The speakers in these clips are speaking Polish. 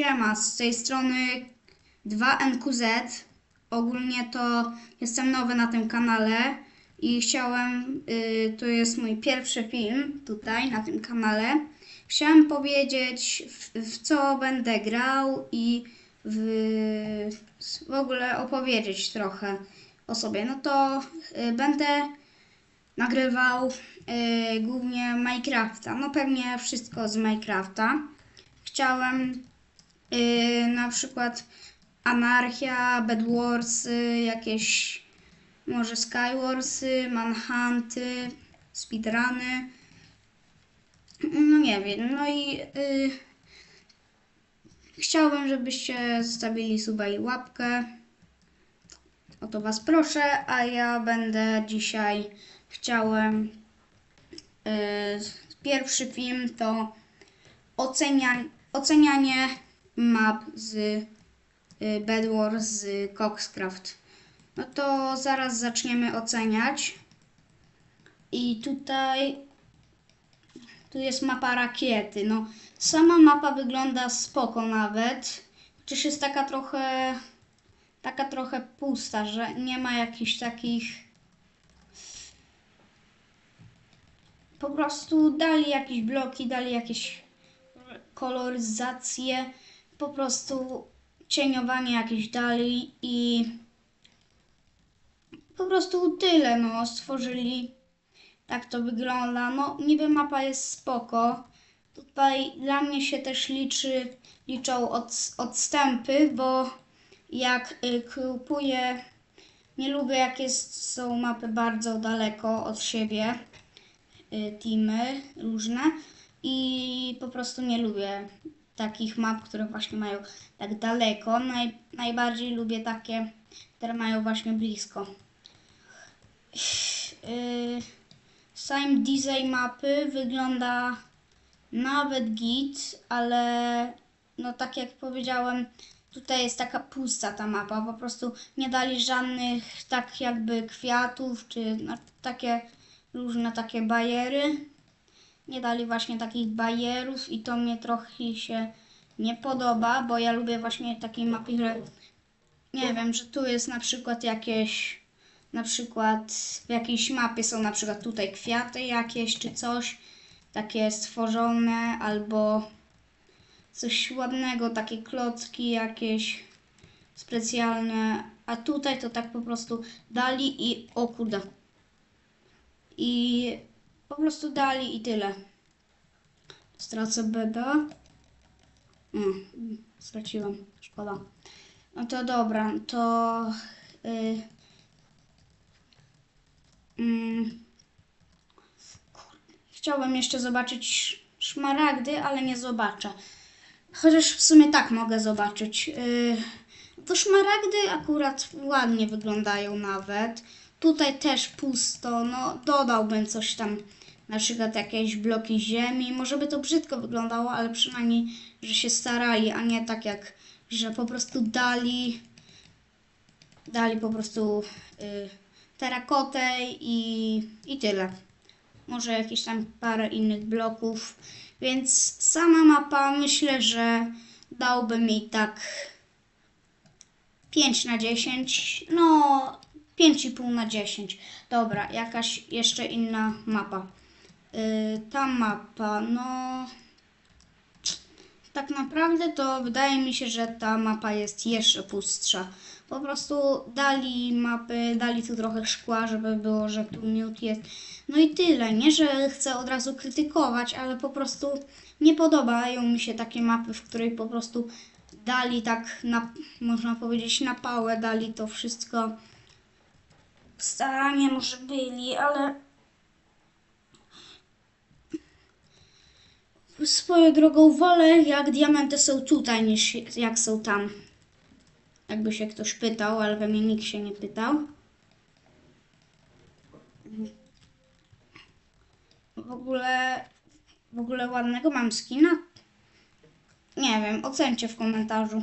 Siema, z tej strony 2NQZ. Ogólnie to jestem nowy na tym kanale i chciałem, y, to jest mój pierwszy film tutaj na tym kanale. Chciałem powiedzieć w, w co będę grał i w, w ogóle opowiedzieć trochę o sobie. No to y, będę nagrywał y, głównie Minecrafta. No pewnie wszystko z Minecrafta. Chciałem y, na przykład Anarchia, Bedwarsy, jakieś może Skywarsy, Manhunty, Speedruny. No nie wiem. No i y, chciałbym, żebyście zostawili suba i łapkę. O to Was proszę, a ja będę dzisiaj chciałem. y, pierwszy film to ocenia, ocenianie map z y, Bedwars z Coxcraft. No to zaraz zaczniemy oceniać. I tutaj tu jest mapa rakiety. No, sama mapa wygląda spoko nawet. Chociaż jest taka trochę taka trochę pusta, że nie ma jakichś takich po prostu dali jakieś bloki, dali jakieś koloryzację, po prostu cieniowanie jakieś dali i po prostu tyle, no, stworzyli, tak to wygląda, no, niby mapa jest spoko, tutaj dla mnie się też liczy, liczą od, odstępy, bo jak y, kupuję, nie lubię jak jest, są mapy bardzo daleko od siebie, y, teamy różne i po prostu nie lubię takich map, które właśnie mają tak daleko. Naj, najbardziej lubię takie, które mają właśnie blisko. Yy, sam design mapy wygląda nawet git, ale no tak jak powiedziałem, tutaj jest taka pusta ta mapa. Po prostu nie dali żadnych tak jakby kwiatów, czy no, takie różne takie bariery nie dali właśnie takich barierów i to mnie trochę się nie podoba, bo ja lubię właśnie takie mapy, że nie wiem, że tu jest na przykład jakieś, na przykład w jakiejś mapie są na przykład tutaj kwiaty jakieś czy coś takie stworzone albo coś ładnego, takie klocki jakieś specjalne, a tutaj to tak po prostu dali i o kurde. I po prostu dali i tyle. Stracę beda. Mm, straciłam. Szkoda. No to dobra, to... Yy. Chciałbym jeszcze zobaczyć sz- szmaragdy, ale nie zobaczę. Chociaż w sumie tak mogę zobaczyć. Yy, to szmaragdy akurat ładnie wyglądają nawet. Tutaj też pusto, no dodałbym coś tam, na przykład jakieś bloki ziemi. Może by to brzydko wyglądało, ale przynajmniej, że się starali, a nie tak jak, że po prostu dali, dali po prostu y, terakotę i, i tyle. Może jakieś tam parę innych bloków. Więc sama mapa myślę, że dałbym jej tak 5 na 10. No, 5,5 na 10. Dobra, jakaś jeszcze inna mapa. Yy, ta mapa, no. Tak naprawdę to wydaje mi się, że ta mapa jest jeszcze pustsza. Po prostu dali mapy, dali tu trochę szkła, żeby było, że tu miód jest. No i tyle. Nie, że chcę od razu krytykować, ale po prostu nie podobają mi się takie mapy, w której po prostu dali tak, na, można powiedzieć, na pałę, dali to wszystko. Staranie może byli, ale swoją drogą wolę, jak diamenty są tutaj, niż jak są tam. Jakby się ktoś pytał, ale we mnie nikt się nie pytał. W ogóle, w ogóle ładnego mam skina. Nie wiem, ocencie w komentarzu.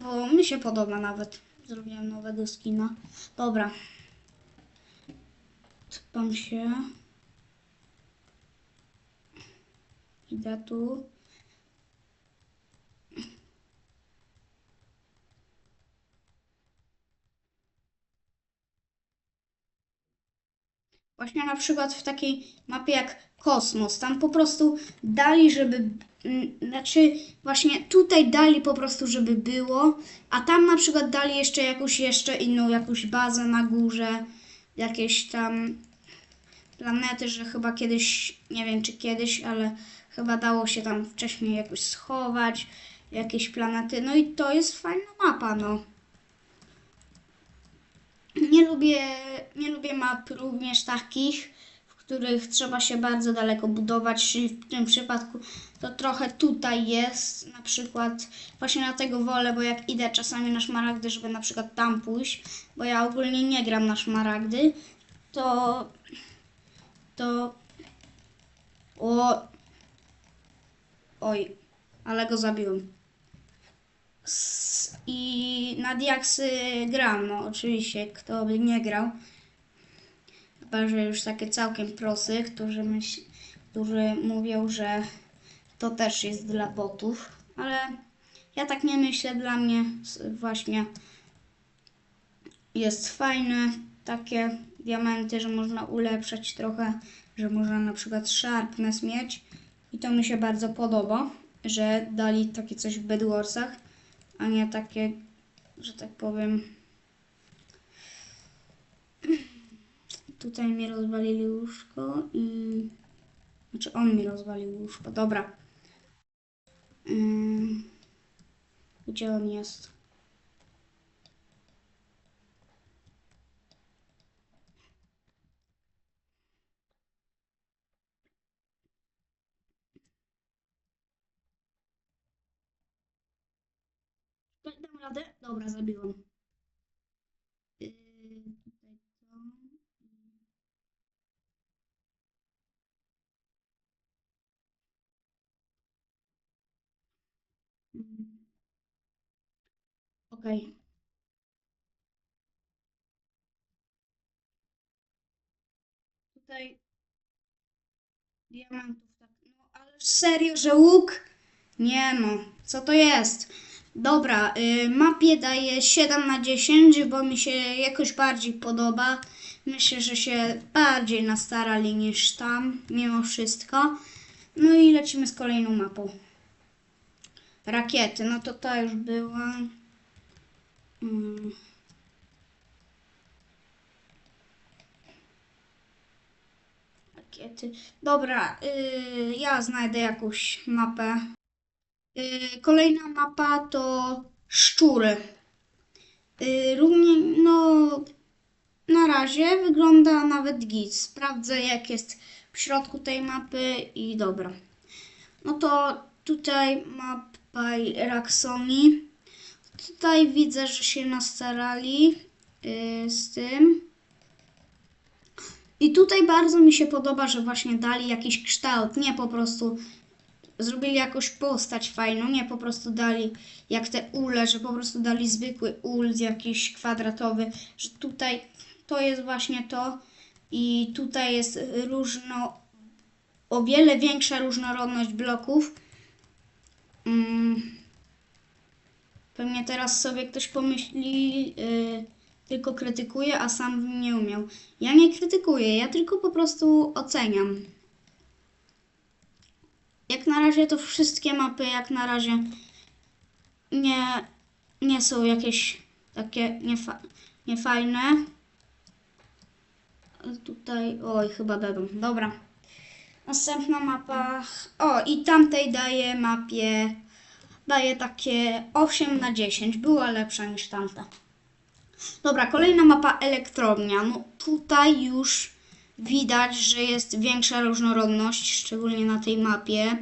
Bo mi się podoba nawet. Zrobiłem nowego skina. Dobra. Typam się. Idę tu. Właśnie na przykład w takiej mapie jak kosmos, tam po prostu dali, żeby, znaczy właśnie tutaj dali po prostu, żeby było, a tam na przykład dali jeszcze jakąś jeszcze inną, jakąś bazę na górze, jakieś tam planety, że chyba kiedyś, nie wiem czy kiedyś, ale chyba dało się tam wcześniej jakoś schować, jakieś planety, no i to jest fajna mapa, no. Nie lubię, nie lubię map również takich, w których trzeba się bardzo daleko budować, czyli w tym przypadku to trochę tutaj jest, na przykład właśnie dlatego wolę, bo jak idę czasami na szmaragdy, żeby na przykład tam pójść, bo ja ogólnie nie gram na szmaragdy, to to o oj, ale go zabiłem. S- I na diaksy gram, no oczywiście, kto by nie grał. Chyba, że już takie całkiem prosy, którzy, którzy mówią, że to też jest dla botów, ale ja tak nie myślę, dla mnie właśnie jest fajne takie diamenty, że można ulepszać trochę, że można na przykład sharpness mieć i to mi się bardzo podoba, że dali takie coś w Bedwarsach, a nie takie, że tak powiem tutaj mi rozwalili łóżko i znaczy on mi rozwalił łóżko, dobra gdzie on jest? Dobra, zabiłam. Yy? Mm. Okej. Tutaj diamentów tak. No ale serio, że łuk? Nie no, co to jest? Dobra, y, mapie daję 7 na 10, bo mi się jakoś bardziej podoba. Myślę, że się bardziej nastarali niż tam, mimo wszystko. No i lecimy z kolejną mapą. Rakiety, no to ta już była. Mm. Rakiety. Dobra, y, ja znajdę jakąś mapę. Y, kolejna mapa to szczury. Y, równie, no, na razie wygląda nawet git. Sprawdzę, jak jest w środku tej mapy i dobra. No to tutaj mapa Raxoni. Tutaj widzę, że się nastarali y, z tym. I tutaj bardzo mi się podoba, że właśnie dali jakiś kształt, nie po prostu zrobili jakąś postać fajną, nie po prostu dali jak te ule, że po prostu dali zwykły ul jakiś kwadratowy, że tutaj to jest właśnie to i tutaj jest różno, o wiele większa różnorodność bloków. Mm. Pewnie teraz sobie ktoś pomyśli, yy, tylko krytykuje, a sam nie umiał. Ja nie krytykuję, ja tylko po prostu oceniam. Jak na razie to wszystkie mapy, jak na razie nie, nie są jakieś takie niefa, niefajne. Tutaj, oj, chyba będą. Dobra. Następna mapa. O, i tamtej daję mapie. Daję takie 8 na 10. Była lepsza niż tamta. Dobra, kolejna mapa elektrownia. No tutaj już widać, że jest większa różnorodność, szczególnie na tej mapie.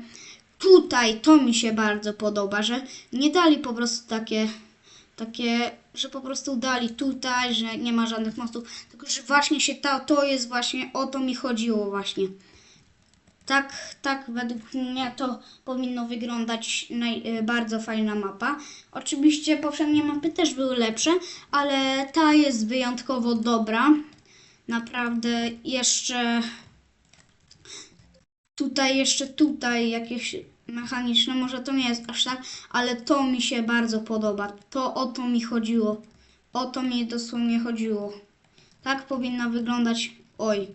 Tutaj to mi się bardzo podoba, że nie dali po prostu takie, takie, że po prostu dali tutaj, że nie ma żadnych mostów, tylko że właśnie się ta, to jest właśnie, o to mi chodziło właśnie. Tak, tak według mnie to powinno wyglądać naj, y, bardzo fajna mapa. Oczywiście poprzednie mapy też były lepsze, ale ta jest wyjątkowo dobra. Naprawdę jeszcze tutaj, jeszcze tutaj jakieś mechaniczne, może to nie jest aż tak, ale to mi się bardzo podoba. To o to mi chodziło. O to mi dosłownie chodziło. Tak powinna wyglądać. Oj,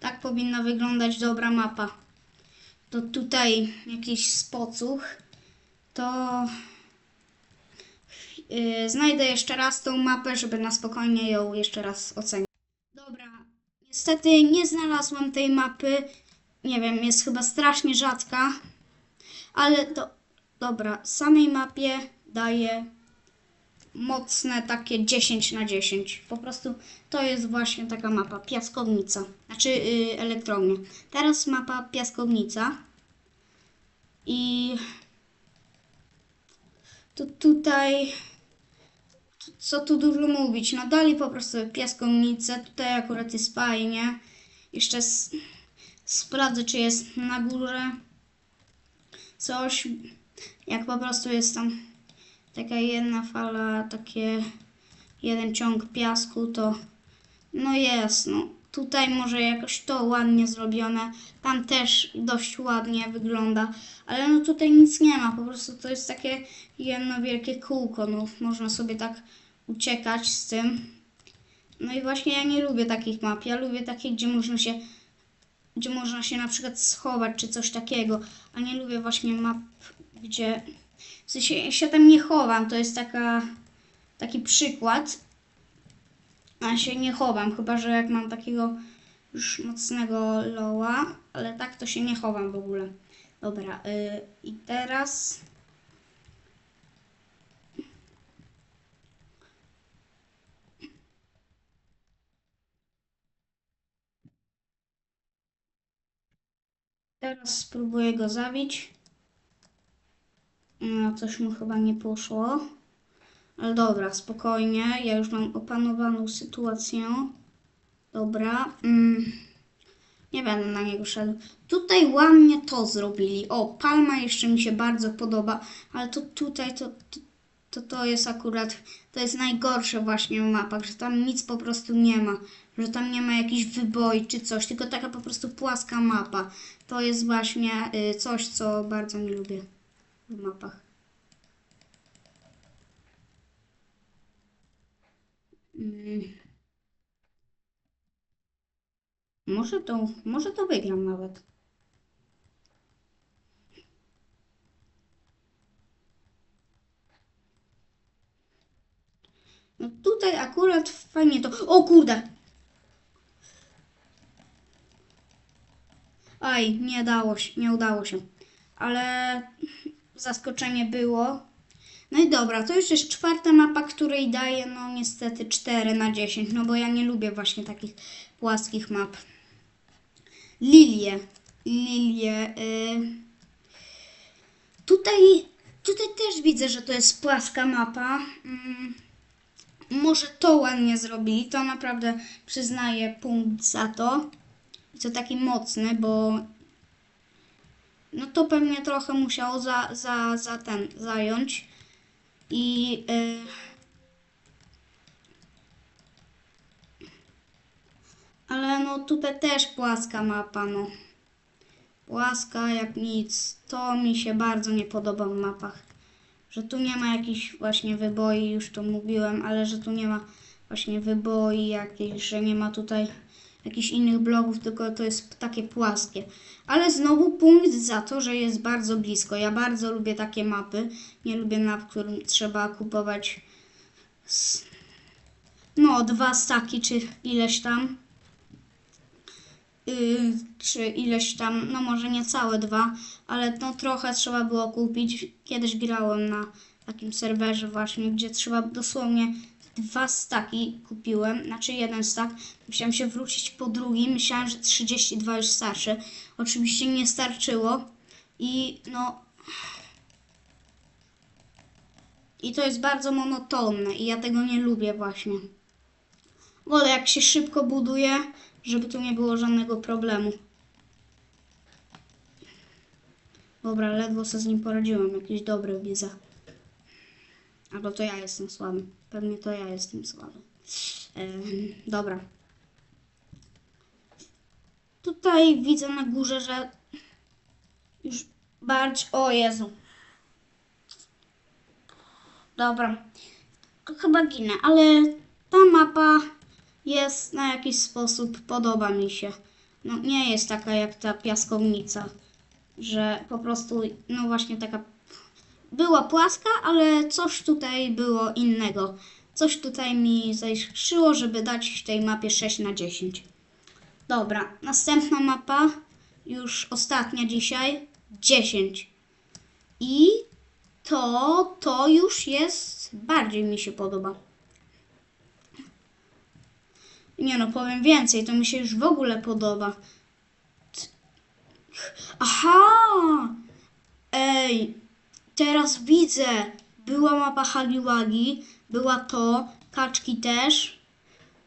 Tak powinna wyglądać dobra mapa. To tutaj jakiś spocuch. To yy, znajdę jeszcze raz tą mapę, żeby na spokojnie ją jeszcze raz ocenić. Niestety nie znalazłam tej mapy. Nie wiem, jest chyba strasznie rzadka. Ale do, dobra, samej mapie daję mocne takie 10 na 10. Po prostu to jest właśnie taka mapa, piaskownica. Znaczy yy, elektrownia. Teraz mapa piaskownica. I to tutaj co tu dużo mówić. No dali po prostu piaskownicę. Tutaj akurat jest fajnie. Jeszcze sprawdzę, czy jest na górze coś. Jak po prostu jest tam taka jedna fala, takie jeden ciąg piasku, to no jest, no. Tutaj może jakoś to ładnie zrobione, tam też dość ładnie wygląda, ale no tutaj nic nie ma, po prostu to jest takie jedno wielkie kółko, no można sobie tak uciekać z tym. No i właśnie ja nie lubię takich map, ja lubię takie, gdzie można się gdzie można się na przykład schować czy coś takiego, a nie lubię właśnie map, gdzie w sensie ja się tam nie chowam, to jest taka, taki przykład. A się nie chowam, chyba że jak mam takiego już mocnego loła, ale tak to się nie chowam w ogóle. Dobra, y, i teraz. Teraz spróbuję go zabić. No, coś mu chyba nie poszło. Ale dobra, spokojnie. Ja już mam opanowaną sytuację. Dobra. Mm, nie będę na niego szedł. Tutaj ładnie to zrobili. O, palma jeszcze mi się bardzo podoba, ale to tutaj to, to, to, to jest akurat, to jest najgorsze właśnie w mapach, że tam nic po prostu nie ma. Że tam nie ma jakichś wyboi czy coś, tylko taka po prostu płaska mapa. To jest właśnie y, coś, co bardzo nie lubię w mapach. Może to, może to wygram nawet. No tutaj akurat fajnie to. O kurde! Aj, nie dało się, nie udało się. Ale zaskoczenie było. No i dobra, to już jest czwarta mapa, której daję no niestety 4 na 10, no bo ja nie lubię właśnie takich płaskich map. Lilie. Lilie. Y... Tutaj, tutaj też widzę, że to jest płaska mapa. Mm. Może to ładnie zrobili, to naprawdę przyznaję punkt za to. I to taki mocny, bo no to pewnie trochę musiało za, za, za ten zająć. I y, ale no tutaj też płaska mapa, no. Płaska jak nic. To mi się bardzo nie podoba w mapach. Że tu nie ma jakichś właśnie wyboi, już to mówiłem, ale że tu nie ma właśnie wyboi jakichś, że nie ma tutaj jakichś innych bloków, tylko to jest takie płaskie. Ale znowu punkt za to, że jest bardzo blisko. Ja bardzo lubię takie mapy. Nie lubię map, w którym trzeba kupować no dwa staki czy ileś tam. Yy, czy ileś tam, no może nie całe dwa, ale no trochę trzeba było kupić. Kiedyś grałem na takim serwerze właśnie, gdzie trzeba dosłownie dwa staki kupiłem, znaczy jeden stak. Musiałem się wrócić po drugi, myślałem, że 32 już starszy. Oczywiście nie starczyło i no... I to jest bardzo monotonne i ja tego nie lubię właśnie. Wolę jak się szybko buduje, żeby tu nie było żadnego problemu. Dobra, ledwo sobie z nim poradziłem. Jakiś dobry widzę. Albo to ja jestem słaby. Pewnie to ja jestem słaby. Dobra. Tutaj widzę na górze, że już bardziej... O Jezu. Dobra. Chyba ginę, ale ta mapa jest na jakiś sposób, podoba mi się. no, nie jest taka jak ta piaskownica, że po prostu, no właśnie taka była płaska, ale coś tutaj było innego. Coś tutaj mi zaiskrzyło, żeby dać tej mapie 6 na 10. Dobra, następna mapa, już ostatnia dzisiaj, 10. I to, to już jest, bardziej mi się podoba. Nie no, powiem więcej, to mi się już w ogóle podoba. Aha! Ej, teraz widzę. Była mapa Hagiwagi, była to, kaczki też,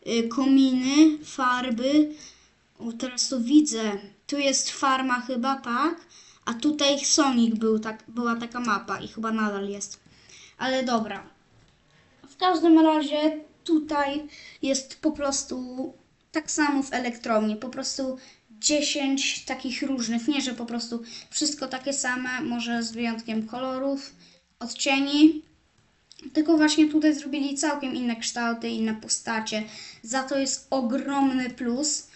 y, kominy, farby. O, teraz to widzę. Tu jest farma chyba, tak? A tutaj Sonic był, tak, była taka mapa i chyba nadal jest. Ale dobra. W każdym razie tutaj jest po prostu tak samo w elektrowni, po prostu 10 takich różnych, nie że po prostu wszystko takie same, może z wyjątkiem kolorów, odcieni. Tylko właśnie tutaj zrobili całkiem inne kształty, inne postacie. Za to jest ogromny plus.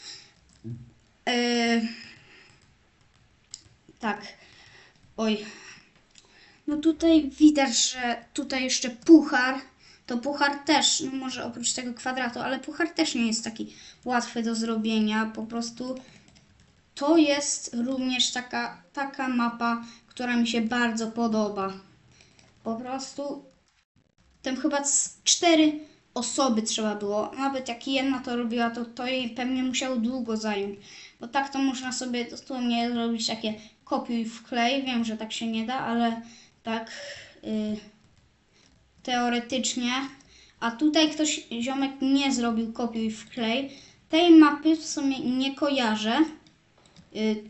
Yy, tak. Oj. No tutaj widać, że tutaj jeszcze puchar. To puchar też, no może oprócz tego kwadratu, ale puchar też nie jest taki łatwy do zrobienia. Po prostu to jest również taka, taka mapa, która mi się bardzo podoba. Po prostu tam chyba cztery osoby trzeba było. Nawet jak jedna to robiła, to to jej pewnie musiało długo zająć. Bo tak to można sobie dosłownie zrobić takie kopiuj wklej. Wiem, że tak się nie da, ale tak y, teoretycznie. A tutaj ktoś, ziomek nie zrobił kopiuj wklej. Tej mapy w sumie nie kojarzę. Y,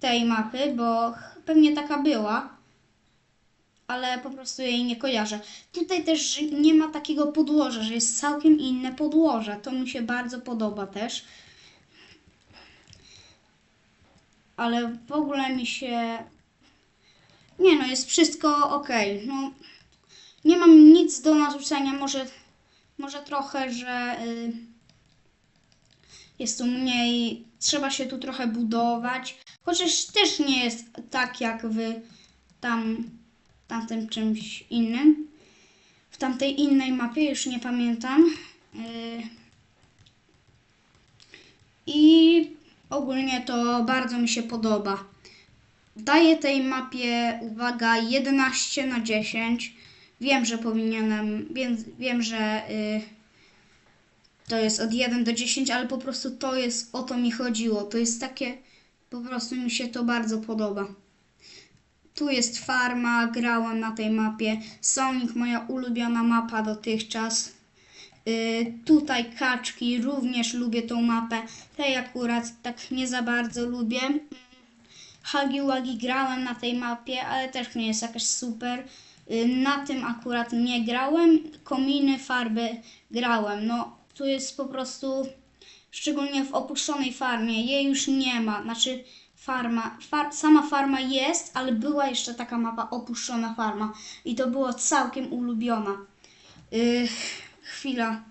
tej mapy, bo pewnie taka była ale po prostu jej nie kojarzę. Tutaj też nie ma takiego podłoża, że jest całkiem inne podłoże. To mi się bardzo podoba też. Ale w ogóle mi się. Nie no, jest wszystko ok. No, nie mam nic do narzucenia. Może, może trochę, że y, jest tu mniej. Trzeba się tu trochę budować. Chociaż też nie jest tak jak w tam tamtym czymś innym. W tamtej innej mapie, już nie pamiętam. Yy. I ogólnie to bardzo mi się podoba. Daję tej mapie, uwaga, 11 na 10. Wiem, że powinienem, wiem, wiem że yy, to jest od 1 do 10, ale po prostu to jest, o to mi chodziło. To jest takie, po prostu mi się to bardzo podoba. Tu jest farma, grałam na tej mapie. Sonic, moja ulubiona mapa dotychczas. Yy, tutaj kaczki, również lubię tą mapę. Tej akurat tak nie za bardzo lubię. Hagi Wagi grałem na tej mapie, ale też nie jest jakaś super. Yy, na tym akurat nie grałem. Kominy, farby grałem. No, tu jest po prostu, szczególnie w opuszczonej farmie, jej już nie ma. Znaczy, farma, far, sama farma jest, ale była jeszcze taka mapa opuszczona farma i to było całkiem ulubiona. Yy, chwila.